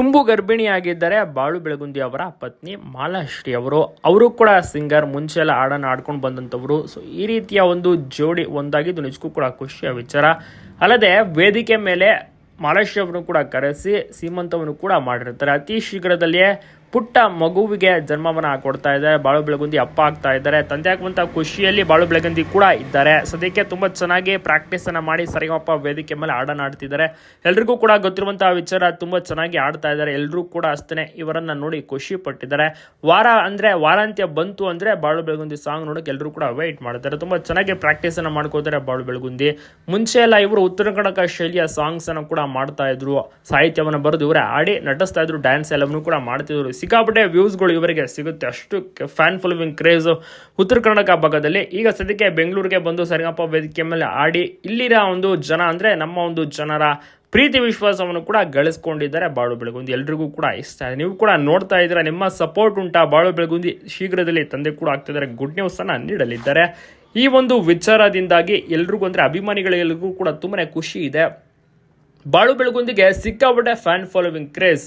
ತುಂಬು ಗರ್ಭಿಣಿಯಾಗಿದ್ದಾರೆ ಬಾಳು ಬೆಳಗುಂದಿ ಅವರ ಪತ್ನಿ ಮಾಲಾಶ್ರೀ ಅವರು. ಅವರು ಕೂಡ ಸಿಂಗರ್, ಮುಂಚೆ ಎಲ್ಲ ಹಾಡನ್ನು ಆಡ್ಕೊಂಡು ಬಂದಂಥವರು. ಸೊ ಈ ರೀತಿಯ ಒಂದು ಜೋಡಿ ಒಂದಾಗಿದ್ದು ನಿಜಕ್ಕೂ ಕೂಡ ಖುಷಿಯ ವಿಚಾರ. ಅಲ್ಲದೆ ವೇದಿಕೆ ಮೇಲೆ ಮಾಲಾಶ್ರೀ ಅವರನ್ನು ಕೂಡ ಕರೆಸಿ, ಸೀಮಂತವನ್ನು ಕೂಡ ಮಾಡಿರ್ತಾರೆ. ಅತಿ ಶೀಘ್ರದಲ್ಲಿಯೇ ಪುಟ್ಟ ಮಗುವಿಗೆ ಜನ್ಮವನ್ನ ಕೊಡ್ತಾ ಇದ್ದಾರೆ, ಬಾಳು ಬೆಳಗುಂದಿ ಅಪ್ಪ ಆಗ್ತಾ ಇದ್ದಾರೆ, ತಂದೆ ಆಗುವಂತ ಖುಷಿಯಲ್ಲಿ ಬಾಳು ಬೆಳಗುಂದಿ ಕೂಡ ಇದ್ದಾರೆ. ಸದ್ಯಕ್ಕೆ ತುಂಬಾ ಚೆನ್ನಾಗಿ ಪ್ರಾಕ್ಟೀಸ್ ಅನ್ನ ಮಾಡಿ ಸರಿಗಪ್ಪ ವೇದಿಕೆ ಮೇಲೆ ಹಾಡನ್ನು ಆಡ್ತಿದ್ದಾರೆ ಎಲ್ರಿಗೂ ಕೂಡ ಗೊತ್ತಿರುವಂತಹ ವಿಚಾರ ತುಂಬಾ ಚೆನ್ನಾಗಿ ಆಡ್ತಾ ಇದ್ದಾರೆ. ಎಲ್ಲರೂ ಕೂಡ ಅಷ್ಟೇ ಇವರನ್ನ ನೋಡಿ ಖುಷಿ ಪಟ್ಟಿದ್ದಾರೆ. ವಾರ ಅಂದ್ರೆ ವಾರಾಂತ್ಯ ಬಂತು ಅಂದ್ರೆ ಬಾಳು ಬೆಳಗುಂದಿ ಸಾಂಗ್ ನೋಡೋಕೆ ಎಲ್ಲರೂ ಕೂಡ ವೆಯ್ಟ್ ಮಾಡ್ತಾರೆ. ತುಂಬಾ ಚೆನ್ನಾಗಿ ಪ್ರಾಕ್ಟೀಸ್ ಅನ್ನ ಮಾಡ್ಕೋತಾರೆ ಬಾಳು ಬೆಳಗುಂದಿ. ಮುಂಚೆ ಎಲ್ಲ ಇವರು ಉತ್ತರ ಕನ್ನಡ ಶೈಲಿಯ ಸಾಂಗ್ಸ್ ಅನ್ನು ಕೂಡ ಮಾಡ್ತಾ ಇದ್ರು. ಸಾಹಿತ್ಯವನ್ನು ಬರೆದು ಇವರೇ ಆಡಿ ನಟಿಸ್ತಾ ಇದ್ರು ಡ್ಯಾನ್ಸ್ ಎಲ್ಲವನ್ನು ಕೂಡ ಮಾಡ್ತಿದ್ರು. ಸಿಕ್ಕಾಪಟ್ಟೆ ವ್ಯೂಸ್ಗಳು ಇವರಿಗೆ ಸಿಗುತ್ತೆ. ಅಷ್ಟು ಫ್ಯಾನ್ ಫಾಲೋವಿಂಗ್ ಕ್ರೇಜ್ ಉತ್ತರ ಕರ್ನಾಟಕ ಭಾಗದಲ್ಲಿ. ಈಗ ಸದ್ಯಕ್ಕೆ ಬೆಂಗಳೂರಿಗೆ ಬಂದು ಸರಿಗಪ್ಪ ವೇದಿಕೆ ಮೇಲೆ ಆಡಿ ಇಲ್ಲಿರ ಒಂದು ಜನ ಅಂದರೆ ನಮ್ಮ ಒಂದು ಜನರ ಪ್ರೀತಿ ವಿಶ್ವಾಸವನ್ನು ಕೂಡ ಗಳಿಸ್ಕೊಂಡಿದ್ದಾರೆ ಬಾಳು ಬೆಳಗುಂದಿ. ಎಲ್ರಿಗೂ ಕೂಡ ಇಷ್ಟ. ಇದೆ ನೀವು ಕೂಡ ನೋಡ್ತಾ ಇದ್ದೀರಾ, ನಿಮ್ಮ ಸಪೋರ್ಟ್ ಉಂಟಾ ಬಾಳು ಬೆಳಗುಂದಿ. ಶೀಘ್ರದಲ್ಲಿ ತಂದೆ ಕೂಡ ಆಗ್ತಿದ್ದಾರೆ ಗುಡ್ ನ್ಯೂಸ್ ಅನ್ನ ನೀಡಲಿದ್ದಾರೆ. ಈ ಒಂದು ವಿಚಾರದಿಂದಾಗಿ ಎಲ್ರಿಗೂ ಅಂದರೆ ಅಭಿಮಾನಿಗಳಿಗೂ ಕೂಡ ತುಂಬಾ ಖುಷಿ ಇದೆ. ಬಾಳು ಬೆಳಗುಂದಿಗೆ ಸಿಕ್ಕಾಪಟ್ಟೆ ಫ್ಯಾನ್ ಫಾಲೋವಿಂಗ್ ಕ್ರೇಜ್